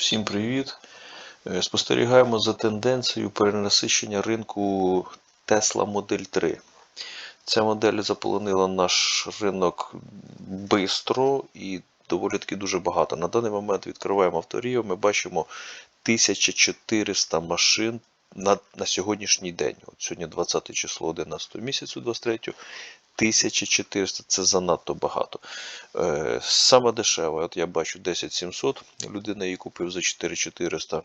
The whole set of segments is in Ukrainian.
Всім привіт! Е, Спостерігаємо за тенденцією перенасичення ринку Tesla Model 3. Ця модель заполонила наш ринок бистро і доволі таки дуже багато. На даний момент відкриваємо авторію, ми бачимо 1400 машин на, на сьогоднішній день. От сьогодні 20 число 11 місяцю 23 1400 це занадто багато. Е, Саме дешеве, от я бачу 10700, людина її купив за 4400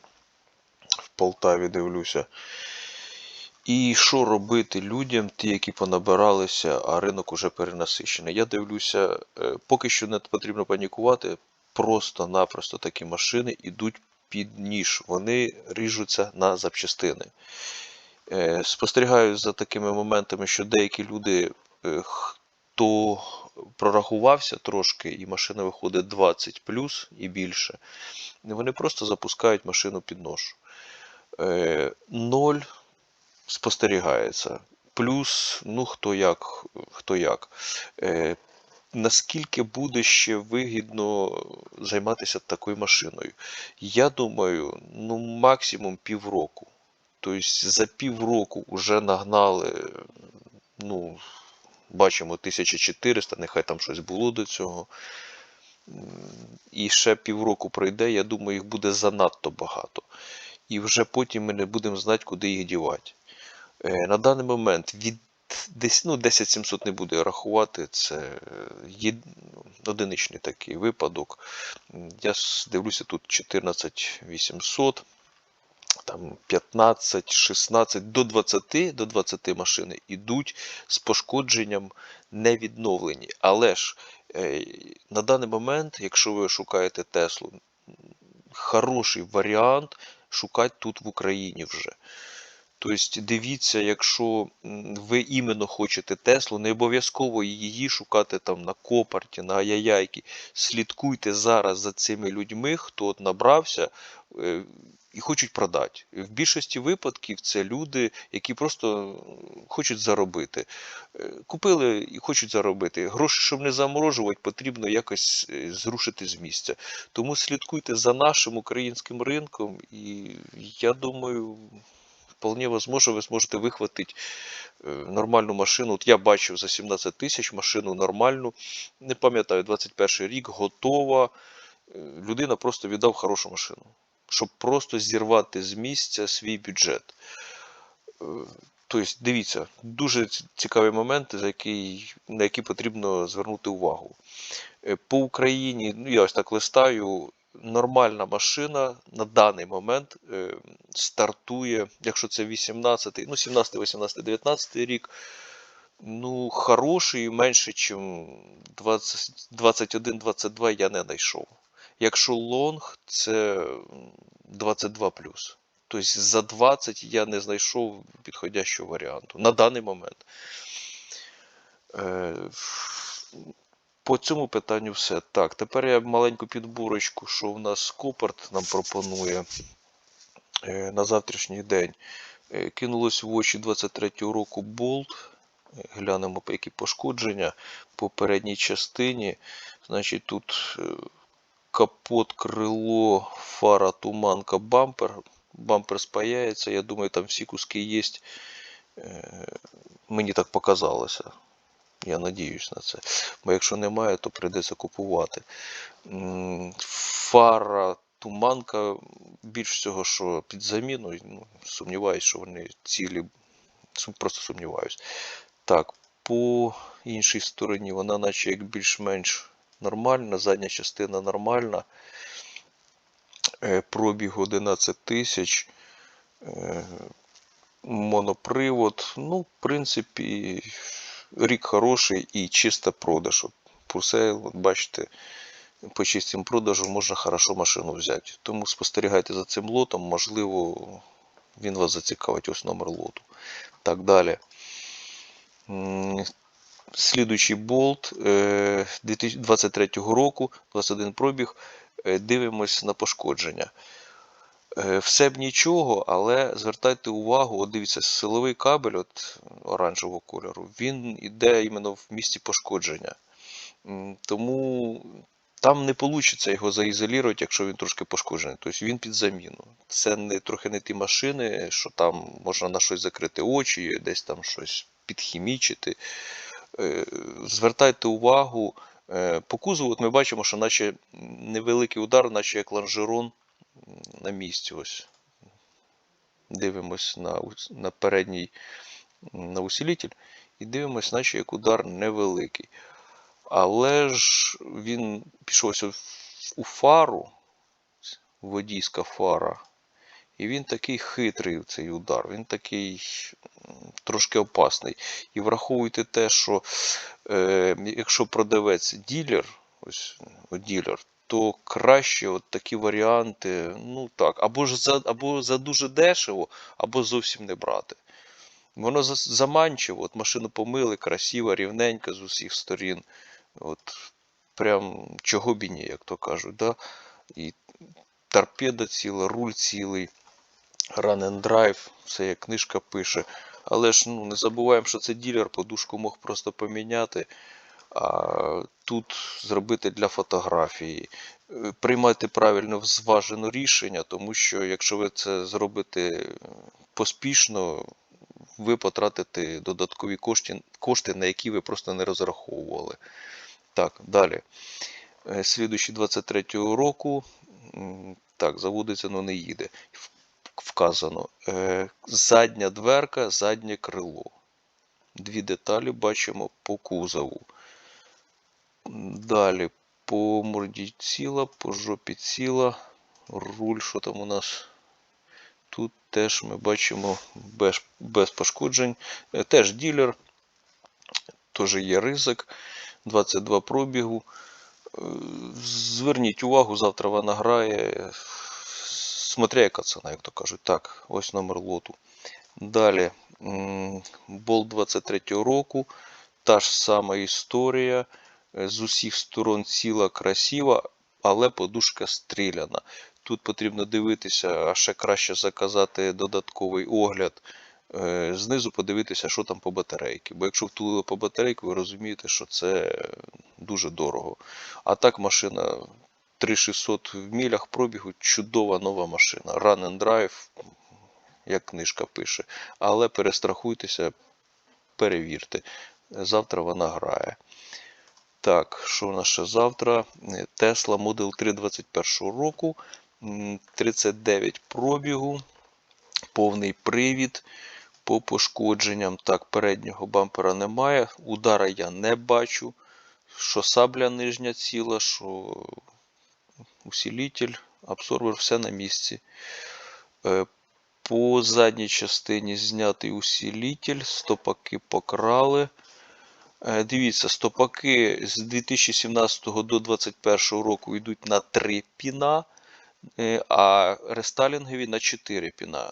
в Полтаві, дивлюся. І що робити людям, ті, які понабиралися, а ринок уже перенасичений. Я дивлюся, е, поки що не потрібно панікувати, просто-напросто такі машини йдуть під ніж, вони ріжуться на запчастини. Е, Спостерігаю за такими моментами, що деякі люди, е, хто прорахувався трошки, і машина виходить 20 плюс і більше, вони просто запускають машину під нож. Е, Ноль спостерігається. Плюс, ну хто як, хто як. Наскільки буде ще вигідно займатися такою машиною? Я думаю, ну максимум півроку. Тобто за півроку вже нагнали, ну, бачимо, 1400, нехай там щось було до цього. І ще півроку пройде, я думаю, їх буде занадто багато. І вже потім ми не будемо знати, куди їх дівати. Е, На даний момент від десь, ну, 10700 не буде рахувати, це е, єд- одиничний такий випадок. Я дивлюся тут 14800, там 15, 16, до 20, до 20 машини йдуть з пошкодженням невідновлені. Але ж е, на даний момент, якщо ви шукаєте Теслу, хороший варіант шукати тут в Україні вже. Тобто, дивіться, якщо ви іменно хочете Теслу, не обов'язково її шукати там на Копарті, на Аяяйки. Слідкуйте зараз за цими людьми, хто от набрався е, і хочуть продати. В більшості випадків це люди, які просто хочуть заробити. Е, Купили і хочуть заробити. Гроші, щоб не заморожувати, потрібно якось е, зрушити з місця. Тому слідкуйте за нашим українським ринком, і я думаю, вполне возможно, ви зможете вихватити е, нормальну машину. От я бачив за 17 тисяч машину нормальну, не пам'ятаю, 21 рік, готова. Е, Людина просто віддав хорошу машину, щоб просто зірвати з місця свій бюджет. Тобто, дивіться, дуже цікаві моменти, за які, на які потрібно звернути увагу. Е, По Україні, ну я ось так листаю, нормальна машина на даний момент е, стартує, якщо це 18, ну 17, 18, 19 рік, ну хороший, менше, ніж 21, 22 я не знайшов. Якщо лонг, це 22. Тобто за 20 я не знайшов підходящого варіанту на даний момент. По цьому питанню все. Так, тепер я маленьку підборочку, що в нас Копарт нам пропонує е, на завтрашній день. Е, Кинулось в очі 23-го року болт. Е, Глянемо, які пошкодження по передній частині. Значить, тут капот, крило, фара, туманка, бампер. Бампер спаяється. Я думаю, там всі куски є. Мені так показалося. Я надіюсь на це. Бо якщо немає, то прийдеться купувати. Фара, туманка, більш всього, що під заміну. Ну, сумніваюсь, що вони цілі. Просто сумніваюсь. Так, по іншій стороні вона наче як більш-менш нормальна, задня частина нормальна. Е, Пробіг 11 тисяч. Е, Монопривод. Ну, в принципі, рік хороший і чисто продаж. Пурсейл, бачите, по чистим продажу можна хорошо машину взяти. Тому спостерігайте за цим лотом, можливо, він вас зацікавить, ось номер лоту. Так далі. Слідуючий болт е, 2023 року, 21 пробіг. Е, Дивимось на пошкодження. Е, Все б нічого, але звертайте увагу, от дивіться, силовий кабель от, оранжевого кольору, він іде іменно в місці пошкодження. Тому там не вийде його заізолювати, якщо він трошки пошкоджений. Тобто він під заміну. Це не трохи не ті машини, що там можна на щось закрити очі, десь там щось підхімічити. Е, Звертайте увагу. е, По кузову от ми бачимо, що наче невеликий удар, наче як лонжерон м, на місці. Ось. Дивимось на, на передній на усилитель і дивимось, наче як удар невеликий. Але ж він пішов ось у фару, водійська фара, і він такий хитрий цей удар, він такий трошки опасний. І враховуйте те, що е, якщо продавець ділер, ось о, ділер, то краще от такі варіанти, ну так, або ж за, або за дуже дешево, або зовсім не брати. Воно за- заманчиво, от машину помили, красиво, рівненько з усіх сторін. От прям чого б і ні, як то кажуть. Да? І торпеда ціла, руль цілий, run and drive, все як книжка пише. Але ж ну, не забуваємо, що це ділер, подушку мог просто поміняти, тут зробити для фотографії. Е, Приймайте правильно зважене рішення, тому що якщо ви це зробите поспішно, ви потратите додаткові кошти, кошти, на які ви просто не розраховували. Так, далі. Е, Слідуючий 23-го року. Так, заводиться, але не їде. Вказано. е, Задня дверка, заднє крило. Дві деталі бачимо по кузову. Далі по морді ціла, по жопі ціла. Руль, що там у нас? Тут теж ми бачимо без, без пошкоджень. Е, Теж ділер, теж є ризик. 22 пробігу. Е, Зверніть увагу, завтра вона грає. Смотря яка ціна, як то кажуть. Так, ось номер лоту. Далі. м, Бол 23 року. Та ж сама історія. З усіх сторон ціла красива, але подушка стріляна. Тут потрібно дивитися, а ще краще заказати додатковий огляд. Е, Знизу подивитися, що там по батарейки. Бо якщо втулили по батарейку, ви розумієте, що це дуже дорого. А так машина 3600 в мілях пробігу, чудова нова машина. Run and drive, як книжка пише. Але перестрахуйтеся, перевірте. Завтра вона грає. Так, що в нас ще завтра? Е, Tesla Model 3 21 року. 39 пробігу, повний привід. По пошкодженням. Так, переднього бампера немає. Удара я не бачу. Що сабля нижня ціла, що усилитель, абсорбер, все на місці. Е, По задній частині знятий усилитель, стопаки покрали. Е, Дивіться, стопаки з 2017 до 2021 року йдуть на 3 піна, е, а рестайлінгові на 4 піна.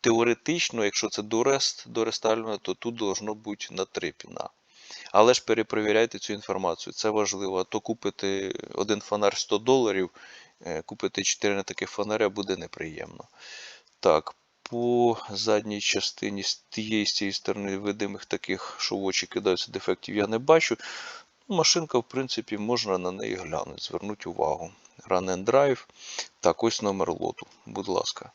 Теоретично, якщо це до рест, до рестайлінга, то тут должно бути на 3 піна. Але ж перепровіряйте цю інформацію, це важливо. А то купити один фонарь 100 доларів, е, купити 4 таких фонаря буде неприємно. Так, по задній частині з тієї з цієї сторони видимих таких, що в очі кидаються дефектів, я не бачу. Ну, Машинка, в принципі, можна на неї глянути, звернути увагу. Run and Drive. Так, ось номер лоту, будь ласка.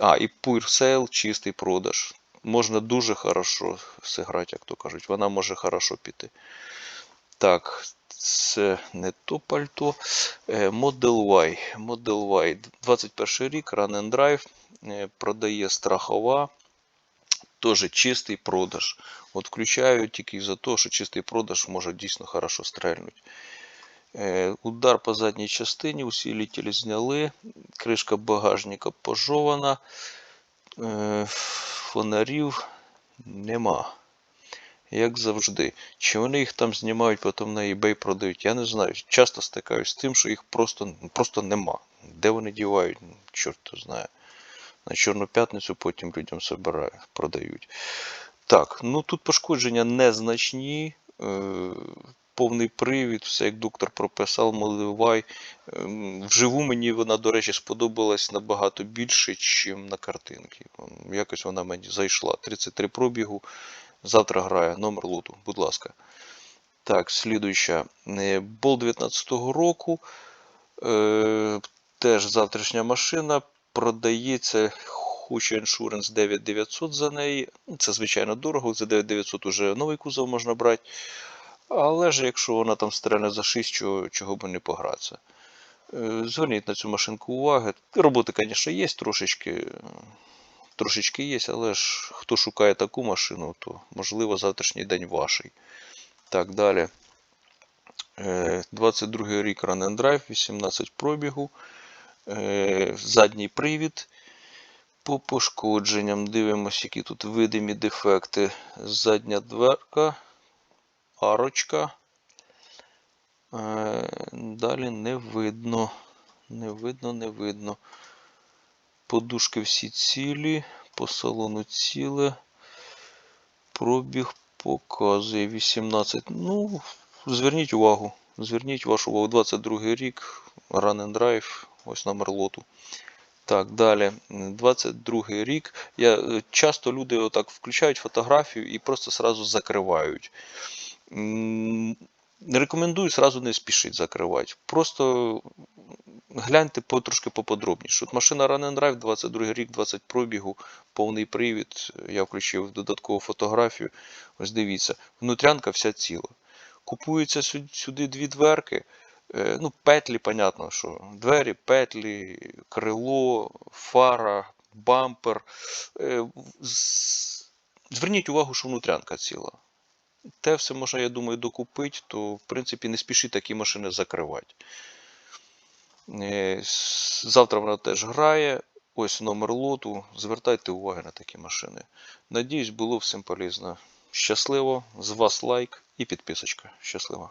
А, і Pure Sale, чистий продаж. Можна дуже хорошо зіграти, як то кажуть. Вона може хорошо піти. Так, це не то пальто. Е, Model Y. Model Y. 21 рік, Run and Drive. Е, Продає страхова. Теж чистий продаж. От включаю тільки за те, що чистий продаж може дійсно хорошо стрельнути. Е, Удар по задній частині, усилитель зняли, кришка багажника пожована, е, фонарів нема. Як завжди. Чи вони їх там знімають, потім на eBay продають, я не знаю. Часто стикаюсь з тим, що їх просто, просто нема. Де вони дівають, чорт знає. На Чорну п'ятницю потім людям собирають, продають. Так, ну тут пошкодження незначні. Е, повний привід, все як доктор прописав, Моливай. Ем, Вживу мені вона, до речі, сподобалась набагато більше, ніж на картинці. Ем, Якось вона мені зайшла. 33 пробігу. Завтра грає номер лоту, будь ласка. Так, слідуюча. Е, Бол 19-го року. Е, теж завтрашня машина. Продається Хуча Insurance 9900 за неї. Це звичайно дорого. За 9900 уже новий кузов можна брати. Але ж якщо вона там стрельне за 6, чого, чого би не погратися. Е, Зверніть на цю машинку уваги. Роботи, звісно, є трошечки. Трошечки є, але ж хто шукає таку машину, то можливо завтрашній день ваший. Так, далі. Е, 22 рік Run and Drive, 18 пробігу. Е, Задній привід. По пошкодженням дивимося, які тут видимі дефекти. Задня дверка, арочка. Е, Далі не видно. Не видно, не видно. Подушки всі цілі, по салону ціле. Пробіг показує 18. Ну, зверніть увагу. Зверніть вашу увагу. 22 рік. Run and Drive. Ось номер лоту. Так, далі. 22 рік. Я, е, часто люди отак включають фотографію і просто сразу закривають. Не рекомендую сразу не спішить закривати. Просто гляньте по, трошки поподробніше. От машина Run and Drive, 22 рік, 20 пробігу, повний привід. Я включив додаткову фотографію. Ось дивіться, внутрянка вся ціла. Купуються сюди дві дверки. Е, Ну, петлі, понятно, що двері, петлі, крило, фара, бампер. Е, Зверніть увагу, що внутрянка ціла. Те все можна, я думаю, докупити, то в принципі не спішіть такі машини закривати. Е, Завтра вона теж грає. Ось номер лоту. Звертайте увагу на такі машини. Надіюсь, було всім полезно. Щасливо, з вас лайк і підписочка. Щасливо.